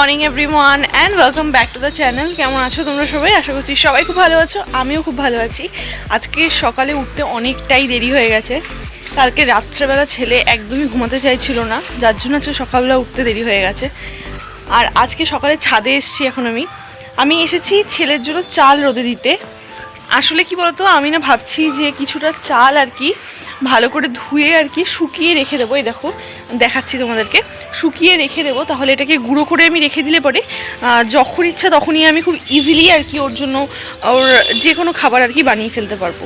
Morning everyone and welcome back to the channel কেমন আছো তোমরা সবাই? আশা করছি সবাই খুব ভালো আছো, আমিও খুব ভালো আছি। আজকে সকালে উঠতে অনেকটাই দেরি হয়ে গেছে। কালকে রাত্রেবেলা ছেলে একদমই ঘুমাতে চাইছিল না, যার জন্য আজকে সকালবেলা উঠতে দেরি হয়ে গেছে। আর আজকে সকালে ছাদে এসেছি এখন আমি। আমি এসেছি ছেলের জন্য চাল রোদে দিতে। আসলে কি বলতো, আমি না ভাবছি যে কিছুটা চাল আর কি ভালো করে ধুয়ে আর কি শুকিয়ে রেখে দেবো। এই দেখো, দেখাচ্ছি তোমাদেরকে। শুকিয়ে রেখে দেবো, তাহলে এটাকে গুঁড়ো করে আমি রেখে দিলে পরে যখন ইচ্ছা তখনই আমি খুব ইজিলি আর কি ওর জন্য, ওর যে কোনো খাবার আর কি বানিয়ে ফেলতে পারব।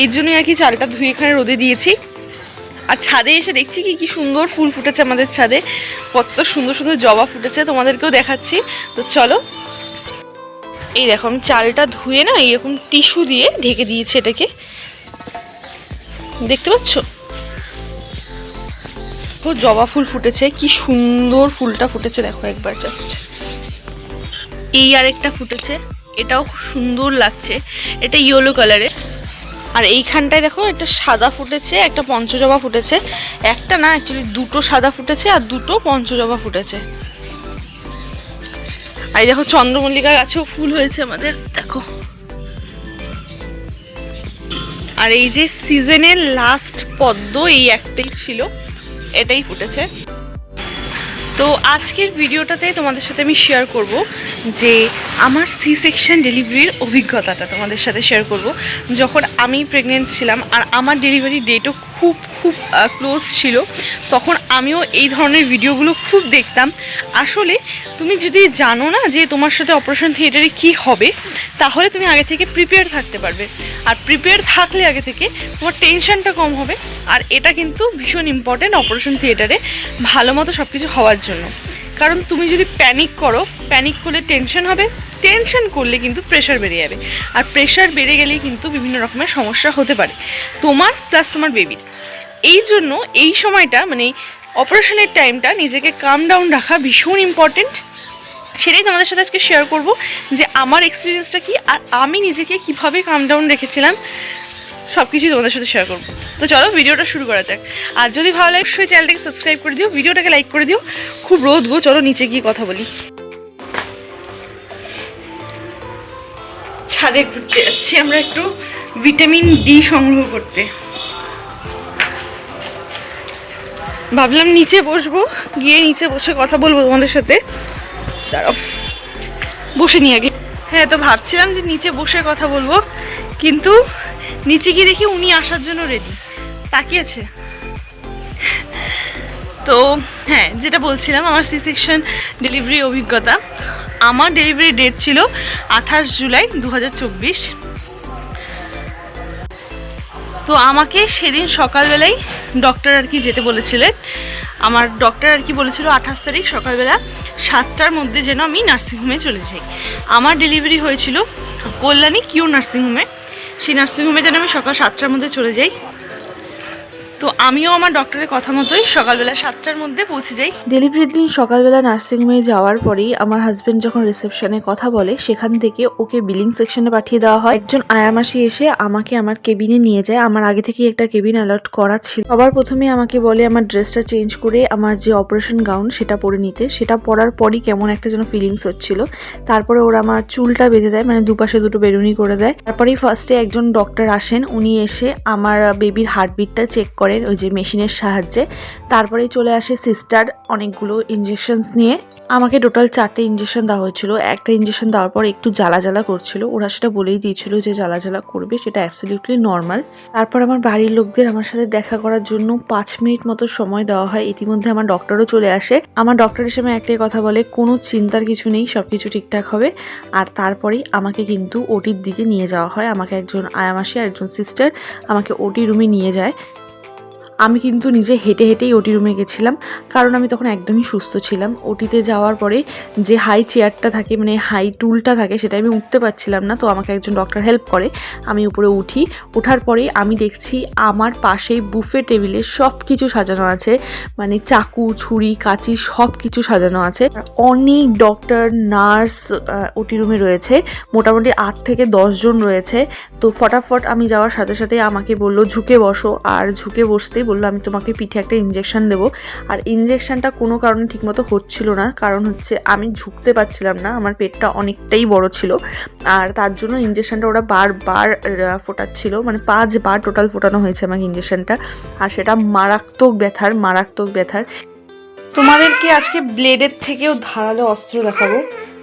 এই জন্যই আর কি চালটা ধুয়ে এখানে রোদে দিয়েছি। আর ছাদে এসে দেখছি কি কি সুন্দর ফুল ফুটেছে আমাদের ছাদে। কত সুন্দর সুন্দর জবা ফুটেছে, তোমাদেরকেও দেখাচ্ছি। তো চলো এই দেখো, আমি চালটা ধুয়ে না এরকম টিস্যু দিয়ে ঢেকে দিয়েছি এটাকে। দেখতে পাচ্ছ? ও জবা ফুল ফুটেছে, কি সুন্দর ফুলটা ফুটেছে দেখো একবার জাস্ট এই আরেকটা ফুটেছে, এটাও খুব সুন্দর লাগছে, এটা ইয়েলো কালারের আর এইখানটায় দেখো, একটা সাদা ফুটেছে, একটা পঞ্চজবা ফুটেছে। একটা না অ্যাকচুয়ালি দুটো সাদা ফুটেছে আর দুটো পঞ্চজবা ফুটেছে। এই দেখো চন্দ্রমল্লিকা গাছেও ফুল হয়েছে আমাদের, দেখো। আর এই যে সিজনের লাস্ট পদ্ম, এই একটাই ছিল, এটাই ফুটেছে। তো আজকের ভিডিওটাতে তোমাদের সাথে আমি শেয়ার করব যে আমার সি সেকশন ডেলিভারির অভিজ্ঞতাটা তোমাদের সাথে শেয়ার করব। যখন আমি প্রেগনেন্ট ছিলাম আর আমার ডেলিভারি ডেটও খুব খুব ক্লোজ ছিল। তখন আমিও এই ধরনের ভিডিওগুলো খুব দেখতাম। আসলে তুমি যদি জানো না যে তোমার সাথে অপারেশন থিয়েটারে কী হবে, তাহলে তুমি আগে থেকে প্রিপেয়ার থাকতে পারবে। আর প্রিপেয়ার থাকলে আগে থেকে তোমার টেনশনটা কম হবে। আর এটা কিন্তু ভীষণ ইম্পর্ট্যান্ট অপারেশন থিয়েটারে ভালো মতো সব কিছু হওয়ার জন্য। কারণ তুমি যদি প্যানিক করো প্যানিক করলে টেনশন হবে। টেনশন করলে কিন্তু প্রেশার বেড়ে যাবে। আর প্রেশার বেড়ে গেলেই কিন্তু বিভিন্ন রকমের সমস্যা হতে পারে। তোমার প্লাস তোমার বেবির এই জন্য এই সময়টা মানে অপারেশনের টাইমটা নিজেকে কাম ডাউন রাখা ভীষণ ইম্পর্টেন্ট সেটাই তোমাদের সাথে আজকে শেয়ার করব যে আমার এক্সপিরিয়েন্সটা কি আর আমি নিজেকে কীভাবে কাম ডাউন রেখেছিলাম সব কিছুই তোমাদের সাথে শেয়ার করব। তো চলো ভিডিওটা শুরু করা যাক। আর যদি ভালো লাগে, অবশ্যই চ্যানেলটাকে সাবস্ক্রাইব করে দিও, ভিডিওটাকে লাইক করে দিও। খুব রোদ গো, চলো নিচে গিয়ে কথা বলি। ছাদে ঘুরতে যাচ্ছি আমরা একটু ভিটামিন ডি সংগ্রহ করতে। ভাবলাম নিচে বসবো, গিয়ে নিচে বসে কথা বলব তোমাদের সাথে। বসে নিয়ে আগে। হ্যাঁ তো ভাবছিলাম যে নিচে বসে কথা বলব, কিন্তু নিচে গিয়ে দেখি উনি আসার জন্য রেডি তাকিয়েছে। তো হ্যাঁ যেটা বলছিলাম, আমার সি সেকশন ডেলিভারি অভিজ্ঞতা। আমার ডেলিভারি ডেট ছিল আঠাশ জুলাই দু হাজার চব্বিশ। তো আমাকে সেদিন সকালবেলাই ডক্টর আর কি যেতে বলেছিলেন। আমার ডক্টর আর কি বলেছিল আঠাশ তারিখ সকালবেলা সাতটার মধ্যে যেন আমি নার্সিংহোমে চলে যাই। আমার ডেলিভারি হয়েছিল কল্যাণী কিউ নার্সিংহোমে সেই নার্সিংহোমে যেন আমি সকাল সাতটার মধ্যে চলে যাই। তো আমিও আমার ডক্টরের কথা মতোই সকালবেলা সাতটার মধ্যে পৌঁছে যাই। ডেলিভারির দিন সকালবেলা নার্সিংহোমে যাওয়ার পরেই আমার হাজবেন্ড যখন রিসেপশনে কথা বলে, সেখান থেকে ওকে বিলিং সেকশনে পাঠিয়ে দেওয়া হয়। একজন আয়ামাসি এসে আমাকে আমার কেবিনে নিয়ে যায়। আমার আগে থেকেই একটা কেবিন অ্যালার্ট করা ছিল। সবার প্রথমে আমাকে বলে আমার ড্রেসটা চেঞ্জ করে আমার যে অপারেশন গাউন সেটা পরে নিতে। সেটা পরার পরই কেমন একটা যেন ফিলিংস হচ্ছিল। তারপরে ওরা আমার চুলটা বেঁধে দেয় মানে দুপাশে দুটো বেরুনি করে দেয়। তারপরেই ফার্স্টে একজন ডক্টর আসেন। উনি এসে আমার বেবির হার্টবিটটা চেক করেন ওই যে মেশিনের সাহায্যে। তারপরে চলে আসে সিস্টার অনেকগুলো ইঞ্জেকশনস নিয়ে। আমাকে টোটাল চারটে ইঞ্জেকশন দেওয়া হয়েছিল। একটা ইঞ্জেকশন দেওয়ার পর একটু জ্বালা জ্বালা করছিল। ওরা সেটা বলেই দিয়েছিল যে জ্বালা জ্বালা করবে, সেটা অ্যাবসলিউটলি নর্মাল তারপর আমার বাড়ির লোকদের আমার সাথে দেখা করার জন্য পাঁচ মিনিট মতো সময় দেওয়া হয়। ইতিমধ্যে আমার ডক্টরও চলে আসে। আমার ডক্টরের সময় একটাই কথা বলে, কোনো চিন্তার কিছু নেই সব কিছু ঠিকঠাক হবে। আর তারপরেই আমাকে কিন্তু ওটির দিকে নিয়ে যাওয়া হয়। আমাকে একজন আয়ামাসি আর একজন সিস্টার আমাকে ওটি রুমে নিয়ে যায়। আমি কিন্তু নিজে হেঁটে হেঁটেই ওটি রুমে গেছিলাম, কারণ আমি তখন একদমই সুস্থ ছিলাম। ওটিতে যাওয়ার পরে যে হাই চেয়ারটা থাকে মানে হাই টুলটা থাকে, সেটা আমি উঠতে পারছিলাম না। তো আমাকে একজন ডক্টর হেল্প করে, আমি উপরে উঠি। ওঠার পরে আমি দেখছি আমার পাশেই বুফে টেবিলে সব কিছু সাজানো আছে। মানে চাকু, ছুরি, কাঁচি সব কিছু সাজানো আছে। অনেক ডক্টর নার্স ওটি রুমে রয়েছে। মোটামুটি আট থেকে দশজন রয়েছে। তো ফটাফট আমি যাওয়ার সাথে সাথে আমাকে বলল, ঝুঁকে বসো। আর ঝুঁকে বসতেই বলল, আমি তোমাকে পিঠে একটা ইঞ্জেকশন দেবো। আর ইঞ্জেকশনটা কোনো কারণে ঠিকমতো হচ্ছিল না। কারণ হচ্ছে, আমি ঝুঁকতে পারছিলাম না। আমার পেটটা অনেকটাই বড় ছিল। আর তার জন্য ইঞ্জেকশনটা ওরা বারবার ফোটাচ্ছিল। মানে পাঁচবার টোটাল ফোটানো হয়েছে আমাকে ইঞ্জেকশনটা আর সেটা মারাত্মক ব্যথার মারাত্মক ব্যথার। তোমাদেরকে আজকে ব্লেডের থেকেও ধারালো অস্ত্র দেখাবো।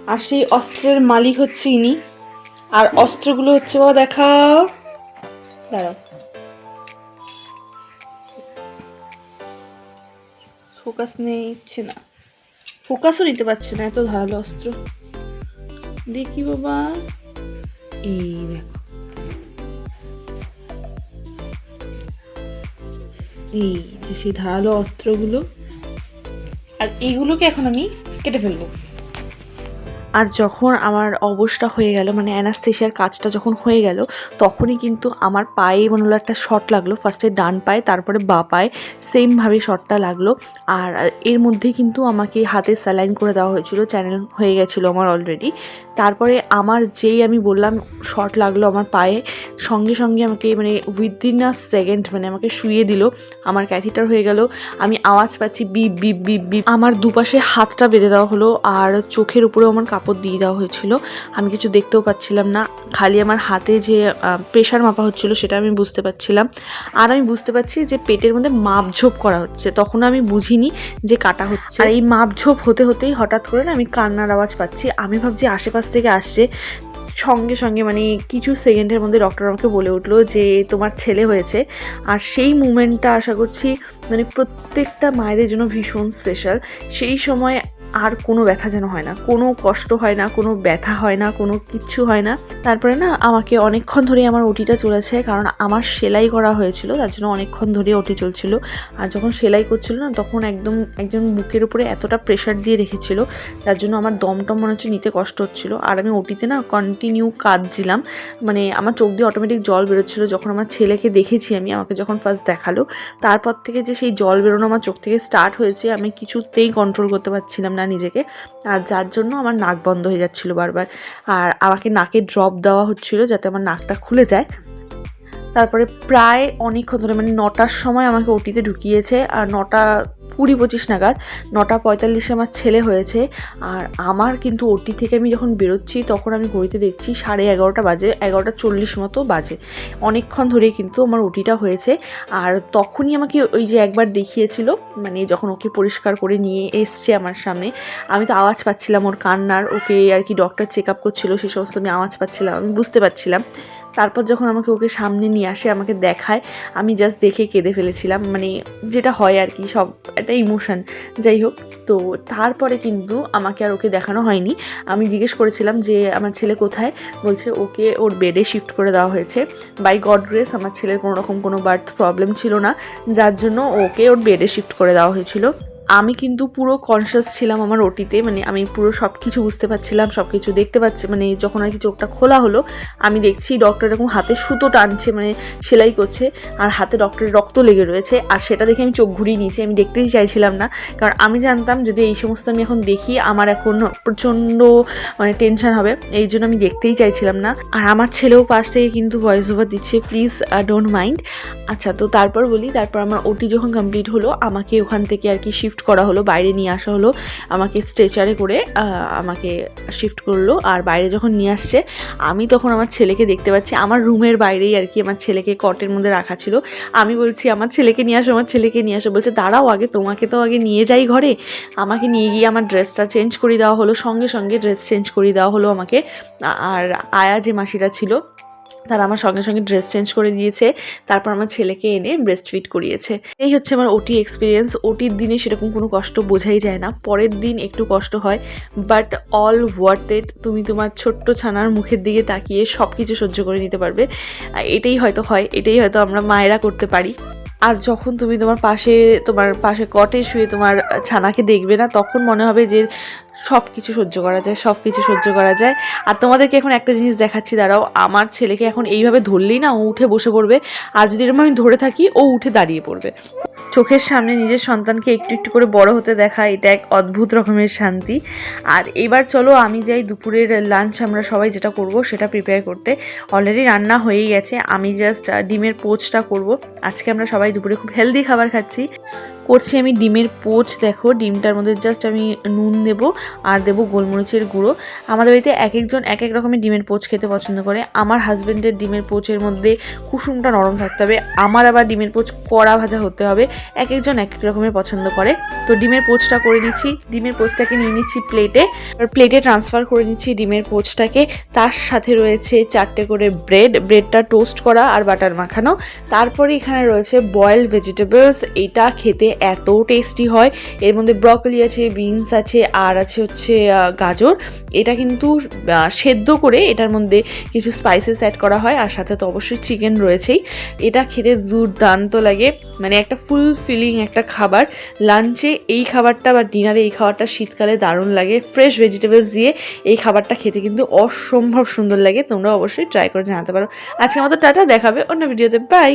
আর সেই অস্ত্রের মালিক হচ্ছে ইনি। আর অস্ত্রগুলো হচ্ছে, বাবা দেখাও। দাঁড়াও। ফোকাস নিচ্ছে না। ফোকাসও নিতে পারছে না, এত ধারালো অস্ত্র। দেখি বাবা। এই দেখো। এই যে সেই ধারালো অস্ত্রগুলো। আর এইগুলোকে এখন আমি কেটে ফেলব। আর যখন আমার অবস্থা হয়ে গেল মানে অ্যানাস্থেশিয়ার কাজটা যখন হয়ে গেল, তখনই কিন্তু আমার পায়ে মনে হলো একটা শট লাগল। ফার্স্টে ডান পায়ে, তারপরে বা পায়ে সেমভাবে শটটা লাগল। আর এর মধ্যেই কিন্তু আমাকে হাতে স্যালাইন করে দেওয়া হয়েছিল চ্যানেল হয়ে গেছিল আমার অলরেডি তারপরে আমার যেই আমি বললাম শট লাগল আমার পায়ে, সঙ্গে সঙ্গে আমাকে মানে উইদিন আ সেকেন্ড মানে আমাকে শুয়ে দিল। আমার ক্যাথিটার হয়ে গেল, আমি আওয়াজ পাচ্ছি বিপ বিপ বিপ বিপ আমার দুপাশে হাতটা বেঁধে দেওয়া হলো, আর চোখের উপরেও আমার কাপড় দিয়ে দেওয়া হয়েছিল। আমি কিছু দেখতেও পাচ্ছিলাম না। খালি আমার হাতে যে প্রেশার মাপা হচ্ছিল সেটা আমি বুঝতে পারছিলাম। আর আমি বুঝতে পারছি যে পেটের মধ্যে মাপঝোপ করা হচ্ছে। তখন আমি বুঝিনি যে কাটা হচ্ছে। আর এই মাপঝোপ হতে হতেই হঠাৎ করে না আমি কান্নার আওয়াজ পাচ্ছি। আমি ভাবছি আশেপাশ থেকে আসছে। সঙ্গে সঙ্গে মানে কিছু সেকেন্ডের মধ্যে ডক্টর আমাকে বলে উঠল যে, তোমার ছেলে হয়েছে। আর সেই মুমেন্টটা আশা করছি মানে প্রত্যেকটা মায়েদের জন্য ভীষণ স্পেশাল সেই সময় আর কোনো ব্যথা যেন হয় না। কোনো কষ্ট হয় না, কোনো ব্যথা হয় না, কোনো কিচ্ছু হয় না। তারপরে না, আমাকে অনেকক্ষণ ধরে আমার ওটিটা চলেছে, কারণ আমার সেলাই করা হয়েছিল, তার জন্য অনেকক্ষণ ধরে ওটি চলছিল। আর যখন সেলাই করছিল না, তখন একদম একজন বুকের উপরে এতটা প্রেশার দিয়ে রেখেছিল, তার জন্য আমার দমটম মনে হচ্ছে নিতে কষ্ট হচ্ছিল। আর আমি ওটিতে না কন্টিনিউ কাঁদছিলাম মানে আমার চোখ দিয়ে অটোমেটিক জল বেরোচ্ছিল। যখন আমার ছেলেকে দেখেছি আমি, আমাকে যখন ফার্স্ট দেখাল, তারপর থেকে যে সেই জল বেরোনো আমার চোখ থেকে স্টার্ট হয়েছে, আমি কিছুতেই কন্ট্রোল করতে পারছিলাম না। নিজেকে। আর যার জন্য আমার নাক বন্ধ হয়ে যাচ্ছিল বারবার। আর আমাকে নাকে ড্রপ দেওয়া হচ্ছিল যাতে আমার নাকটা খুলে যায়। তারপরে প্রায় অনেকক্ষণ ধরে মানে নটার সময় আমাকে ওটিতে ঢুকিয়েছে। আর নটা কুড়ি পঁচিশ নাগাদ, নটা পঁয়তাল্লিশে আমার ছেলে হয়েছে। আর আমার কিন্তু ওটি থেকে আমি যখন বেরোচ্ছি, তখন আমি ঘড়িতে দেখছি সাড়ে এগারোটা বাজে, এগারোটা চল্লিশ মতো বাজে। অনেকক্ষণ ধরে কিন্তু আমার ওটিটা হয়েছে। আর তখনই আমাকে ওই যে একবার দেখিয়েছিল মানে যখন ওকে পরিষ্কার করে নিয়ে এসছে আমার সামনে, আমি তো আওয়াজ পাচ্ছিলাম ওর কান্নার, ওকে আর কি ডক্টর চেক আপ করছিল, সে সমস্ত আমি আওয়াজ পাচ্ছিলাম, আমি বুঝতে পারছিলাম। তারপর যখন আমাকে ওকে সামনে নিয়ে আসে, আমাকে দেখায়, আমি জাস্ট দেখে কেঁদে ফেলেছিলাম। মানে যেটা হয় আর কি, সব একটা ইমোশন যাই হোক, তো তারপরে কিন্তু আমাকে আর ওকে দেখানো হয়নি। আমি জিজ্ঞেস করেছিলাম যে, আমার ছেলে কোথায়? বলছে, ওকে ওর বেডে শিফট করে দেওয়া হয়েছে। বাই গড গ্রেস আমার ছেলের কোনো রকম কোনো বার্থ প্রবলেম ছিল না। যার জন্য ওকে ওর বেডে শিফট করে দেওয়া হয়েছিল। আমি কিন্তু পুরো কনসিয়াস ছিলাম আমার ওটিতে মানে আমি পুরো সব কিছু বুঝতে পারছিলাম সব কিছু দেখতে পাচ্ছি মানে যখন আর কি চোখটা খোলা হলো, আমি দেখছি ডক্টর এরকম হাতে সুতো টানছে মানে সেলাই করছে, আর হাতে ডক্টরের রক্ত লেগে রয়েছে, আর সেটা দেখে আমি চোখ ঘুরিয়ে নিয়েছি, আমি দেখতেই চাইছিলাম না। কারণ আমি জানতাম যদি এই সমস্ত আমি এখন দেখি, আমার এখন প্রচণ্ড মানে টেনশন হবে, এই জন্য আমি দেখতেই চাইছিলাম না। আর আমার ছেলেও পাশ থেকে কিন্তু ভয়েস ওভার দিচ্ছে প্লিজ ডোন্ট মাইন্ড আচ্ছা তো তারপর বলি, তারপর আমার ওটি যখন কমপ্লিট হলো, আমাকে ওখান থেকে আর কি শিফট করা হলো, বাইরে নিয়ে আসা হলো, আমাকে স্ট্রেচারে করে আমাকে শিফট করল, আর বাইরে যখন নিয়ে আসছে, আমি তখন আমার ছেলেকে দেখতে পাচ্ছি, আমার রুমের বাইরেই আর কি আমার ছেলেকে কটের মধ্যে রাখা ছিল। আমি বলছি, আমার ছেলেকে নিয়ে আসো, আমার ছেলেকে নিয়ে আসো। বলছে, দাঁড়াও আগে, তোমাকে তো আগে নিয়ে যাই ঘরে। আমাকে নিয়ে গিয়ে আমার ড্রেসটা চেঞ্জ করে দেওয়া হলো, সঙ্গে সঙ্গে ড্রেস চেঞ্জ করে দেওয়া হলো আমাকে। আর আয়া যে মাসিরা ছিল তারা আমার সঙ্গে সঙ্গে ড্রেস চেঞ্জ করে দিয়েছে, তারপর আমার ছেলেকে এনে ব্রেস্ট ফিট করিয়েছে। এই হচ্ছে আমার ওটি এক্সপিরিয়েন্স ওটির দিনে সেরকম কোনো কষ্ট বোঝাই যায় না। পরের দিন একটু কষ্ট হয় বাট অল ওয়ার্থ তুমি তোমার ছোট্ট ছানার মুখের দিকে তাকিয়ে সব কিছু সহ্য করে নিতে পারবে। এটাই হয়তো হয়, এটাই হয়তো আমরা মায়েরা করতে পারি। আর যখন তুমি তোমার পাশে তোমার পাশে কটে শুয়ে তোমার ছানাকে দেখবে না, তখন মনে হবে যে সব কিছু সহ্য করা যায় সব কিছু সহ্য করা যায়। আর তোমাদেরকে এখন একটা জিনিস দেখাচ্ছি, দাঁড়াও। আমার ছেলেকে এখন এইভাবে ধরলেই না, ও উঠে বসে পড়বে। আর যদি এরকম আমি ধরে থাকি, ও উঠে দাঁড়িয়ে পড়বে। চোখের সামনে নিজের সন্তানকে একটু একটু করে বড় হতে দেখা, এটা এক অদ্ভুত রকমের শান্তি। আর এবার চলো আমি যাই দুপুরের লাঞ্চ আমরা সবাই যেটা করব সেটা প্রিপেয়ার করতে। অলরেডি রান্না হয়েই গেছে, আমি জাস্ট ডিমের পোচটা করব। আজকে আমরা সবাই দুপুরে খুব হেলদি খাবার খাচ্ছি। করছি আমি ডিমের পোচ, দেখো। ডিমটার মধ্যে জাস্ট আমি নুন দেব আর দেবো গোলমরিচের গুঁড়ো। আমাদের বাড়িতে এক একজন এক এক রকমের ডিমের পোচ খেতে পছন্দ করে। আমার হাজব্যান্ডের ডিমের পোচের মধ্যে কুসুমটা নরম থাকতে হবে। আমার আবার ডিমের পোচ কড়া ভাজা হতে হবে। এক একজন এক এক রকমের পছন্দ করে। তো ডিমের পোচটা করে নিচ্ছি। ডিমের পোচটাকে নিয়ে নিচ্ছি প্লেটে আর প্লেটে ট্রান্সফার করে নিচ্ছি ডিমের পোচটাকে। তার সাথে রয়েছে চারটে করে ব্রেড ব্রেডটা টোস্ট করা আর বাটার মাখানো। তারপরে এখানে রয়েছে বয়েলড ভেজিটেবলস এটা খেতে এত টেস্টি হয়। এর মধ্যে ব্রকলি আছে বিনস আছে, আর আছে হচ্ছে গাজর। এটা কিন্তু সেদ্ধ করে এটার মধ্যে কিছু স্পাইসেস অ্যাড করা হয়। আর সাথে তো অবশ্যই চিকেন রয়েছেই। এটা খেতে দুর্দান্ত লাগে। মানে একটা ফুল ফিলিং একটা খাবার। লাঞ্চে এই খাবারটা বা ডিনারে এই খাবারটা শীতকালে দারুণ লাগে। ফ্রেশ ভেজিটেবলস দিয়ে এই খাবারটা খেতে কিন্তু অসম্ভব সুন্দর লাগে। তোমরা অবশ্যই ট্রাই করে জানাতে পারো। আজকে আমাদের টাটা, দেখাবে অন্য ভিডিওতে বাই